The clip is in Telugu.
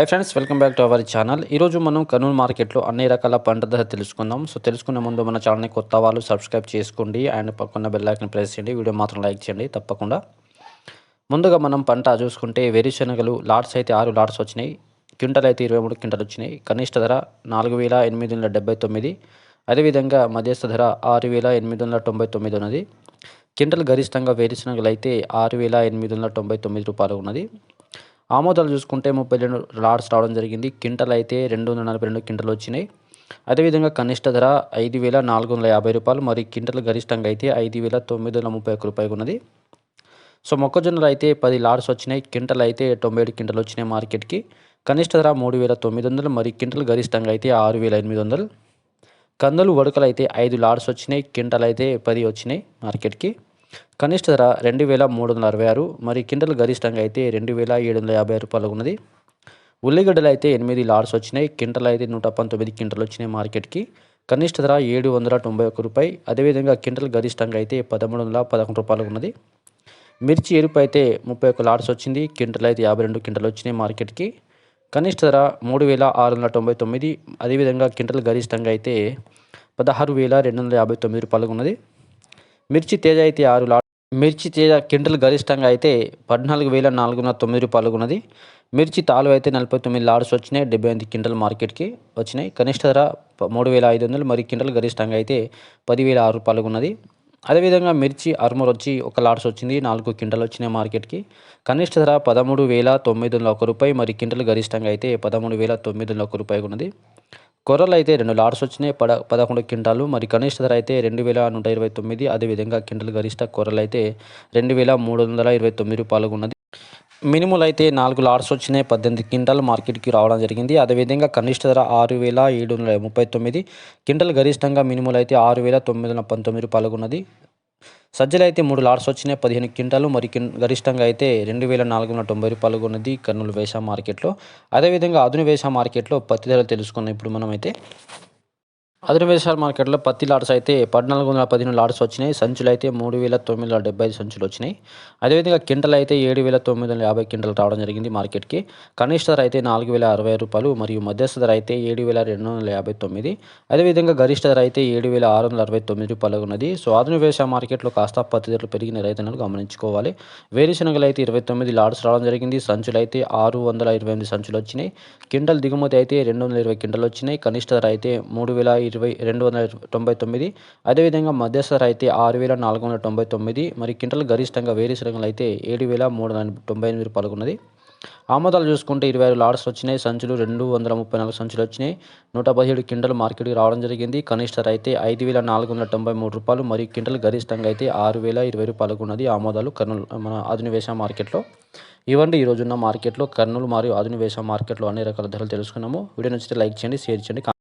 Hi friends welcome back to our channel ఈరోజు మనం కర్నూలు మార్కెట్లో అన్ని రకాల పంట ధర తెలుసుకుందాం. సో తెలుసుకునే ముందు మన ఛానల్ని కొత్త వాళ్ళు సబ్స్క్రైబ్ చేసుకోండి అండ్ పక్కన బెల్లైకన్ ప్రెస్ చేయండి. వీడియో మాత్రం లైక్ చేయండి తప్పకుండా. ముందుగా మనం పంట చూసుకుంటే వేరుశనగలు లాట్స్ అయితే ఆరు లాట్స్ వచ్చినాయి. క్వింటల్ అయితే ఇరవై మూడు క్వింటల్ వచ్చినాయి. కనిష్ట ధర నాలుగు వేల ఎనిమిది వందల డెబ్బై తొమ్మిది. అదేవిధంగా మధ్యస్థ ధర ఆరు వేల ఎనిమిది వందల తొంభై తొమ్మిది ఉన్నది. క్వింటల్ గరిష్టంగా వేరుశనగలు అయితే ఆరు వేల ఎనిమిది వందల తొంభై తొమ్మిది రూపాయలు ఉన్నది. ఆమోదాలు చూసుకుంటే ముప్పై రెండు లాడ్స్ రావడం జరిగింది. క్వింటల్ అయితే రెండు వందల నలభై రెండు క్వింటల్ వచ్చినాయి. అదేవిధంగా కనిష్ట ధర ఐదు వేల నాలుగు వందల యాభై రూపాయలు. మరి క్వింటల్ గరిష్టంగా అయితే ఐదు వేల తొమ్మిది వందల ముప్పై ఒక్క రూపాయలు ఉన్నది. సో మొక్కజొన్నలు అయితే పది లాడ్స్ వచ్చినాయి. క్వింటల్ అయితే తొంభై ఏడు క్వింటల్ వచ్చినాయి మార్కెట్కి. కనిష్ట ధర మూడు వేల తొమ్మిది వందలు. మరి క్వింటల్ గరిష్టంగా అయితే ఆరు వేల ఎనిమిది వందలు. కందులు వడకలు అయితే ఐదు లాడ్స్ వచ్చినాయి. క్వింటల్ అయితే పది వచ్చినాయి మార్కెట్కి. కనిష్ట ధర రెండు వేల మూడు వందల అరవై ఆరు మరి క్వింటల్ గరిష్టంగా అయితే రెండు వేల ఏడు వందల యాభై రూపాయలు ఉన్నది ఉల్లిగడ్డలు అయితే ఎనిమిది లాడ్స్ వచ్చినాయి. క్వింటల్ అయితే నూట పంతొమ్మిది కింటలు వచ్చినాయి మార్కెట్కి. కనిష్ట ధర ఏడు వందల తొంభై ఒక్క రూపాయి. అదేవిధంగా క్వింటల్ గరిష్టంగా అయితే పదమూడు వందల పదకొండు రూపాయలు ఉన్నది మిర్చి ఎరుపు అయితే ముప్పై ఒక్క లాడ్స్ వచ్చింది. క్వింటల్ అయితే యాభై రెండు క్వింటల్ వచ్చినాయి మార్కెట్కి. కనిష్ట ధర మూడు వేల ఆరు వందల తొంభై తొమ్మిది. అదేవిధంగా క్వింటల్ గరిష్టంగా అయితే పదహారు వేల రెండు వందల యాభై తొమ్మిది రూపాయలు ఉన్నది మిర్చి తేజ అయితే ఆరు లాడ్ మిర్చి తేజ క్వింటల్ గరిష్టంగా అయితే పద్నాలుగు వేల నాలుగు వందల తొమ్మిది రూపాయలు ఉన్నది. మిర్చి తాలు అయితే నలభై తొమ్మిది లాడ్స్ వచ్చినాయి డెబ్బై ఎనిమిది క్వింటల్ మార్కెట్కి వచ్చినాయి. కనిష్ట ధర మూడు వేల ఐదు వందలు మరి క్వింటల్ గరిష్టంగా అయితే పదివేల ఆరు రూపాయలు ఉన్నది. అదేవిధంగా మిర్చి అర్మూర్ వచ్చి ఒక లాడ్స్ వచ్చింది నాలుగు క్వింటల్ వచ్చినాయి మార్కెట్కి. కనిష్ట ధర పదమూడు వేల తొమ్మిది వందల ఒక రూపాయి మరి క్వింటల్ గరిష్టంగా అయితే పదమూడు వేల తొమ్మిది వందల ఒక రూపాయి ఉన్నది. కొర్రలు అయితే రెండు లాడ్స్ వచ్చినాయి పద పదకొండు క్వింటాలు మరి కనిష్ట ధర అయితే రెండు వేల నూట ఇరవై తొమ్మిది అదేవిధంగా క్వింటల్ గరిష్ట కొర్రలు అయితే రెండు వేల మూడు వందల ఇరవై తొమ్మిది రూపాయలు ఉన్నది మినిములు అయితే నాలుగు లాడ్స్ వచ్చినాయి పద్దెనిమిది క్వింటాలు మార్కెట్కి రావడం జరిగింది. అదేవిధంగా కనిష్ట ధర ఆరు వేల ఏడు వందల ముప్పై తొమ్మిది క్వింటల్ గరిష్టంగా మినిములు అయితే ఆరు వేల తొమ్మిది వందల పంతొమ్మిది రూపాయలు ఉన్నది సజ్జలు అయితే మూడు లాట్స్ వచ్చినాయి పదిహేను క్వింటాలు. మరి గరిష్టంగా అయితే రెండు వేల నాలుగు వందల తొంభై రూపాయలు కొన్నది కర్నూలు వేష మార్కెట్లో. అదేవిధంగా అదును వేష మార్కెట్లో పత్తి ధరలు తెలుసుకున్నాం ఇప్పుడు మనమైతే అయితే మార్కెట్లో పత్తి లాడ్స్ అయితే పద్నాలుగు వందల పదిహేను లాడ్స్ వచ్చినాయి. సంచులు అయితే మూడు వేల తొమ్మిది వందల డెబ్బై ఐదు సంచులు వచ్చినాయి. అదేవిధంగా క్వింటల్ అయితే ఏడు వేల తొమ్మిది వందల యాభై క్వింటల్ రావడం జరిగింది మార్కెట్కి. కనిష్ట ధర అయితే నాలుగు వేల అరవై రూపాయలు మరియు మధ్యస్థ ధర అయితే ఏడు వేల రెండు వందల యాభై తొమ్మిది. అదేవిధంగా గరిష్ట ధర అయితే ఏడు వేల ఆరు వందల అరవై తొమ్మిది రూపాయలు ఉన్నది. సో ఆధునిక మార్కెట్లో కాస్త పత్తి ధరలు పెరిగిన రైతులను గమనించుకోవాలి. వేరుశనగలు అయితే ఇరవై తొమ్మిది లాడ్స్ రావడం జరిగింది. సంచులు అయితే ఆరు వందల ఇరవై ఎనిమిది సంచులు వచ్చినాయి. క్వింటల్ దిగుమతి అయితే రెండు వందల ఇరవై క్వింటల్ వచ్చినాయి. కనిష్ట ధర అయితే మూడు వేల ఇరవై రెండు వందల తొంభై తొమ్మిది. అదేవిధంగా మధ్యస్థర అయితే ఆరు వేల నాలుగు వందల తొంభై తొమ్మిది. మరి క్వింటల్ గరిష్టంగా వేరుశనగలు అయితే ఏడు వేల మూడు వందల తొంభై ఎనిమిది రూపాయలు ఉన్నది ఆమోదాలు చూసుకుంటే ఇరవై ఆరు లాడ్స్ వచ్చినాయి. సంచులు రెండు వందల ముప్పై నాలుగు సంచులు వచ్చినాయి. నూట పదిహేడు క్వింటల్ మార్కెట్కి రావడం జరిగింది. కనిష్ట అయితే ఐదు వేల నాలుగు వందల తొంభై మూడు రూపాయలు. మరియు క్వింటల్ గరిష్టంగా అయితే ఆరు వేల ఇరవై రూపాయలకు ఉన్నది ఆమోదాలు కర్నూలు మన ఆధునిక మార్కెట్లో. ఇవ్వండి ఈ రోజున్న మార్కెట్లో కర్నూలు మరియు ఆధునిక మార్కెట్లో అన్ని రకాల ధరలు తెలుసుకున్నాము. వీడియో నచ్చితే లైక్ చేయండి షేర్ చేయండి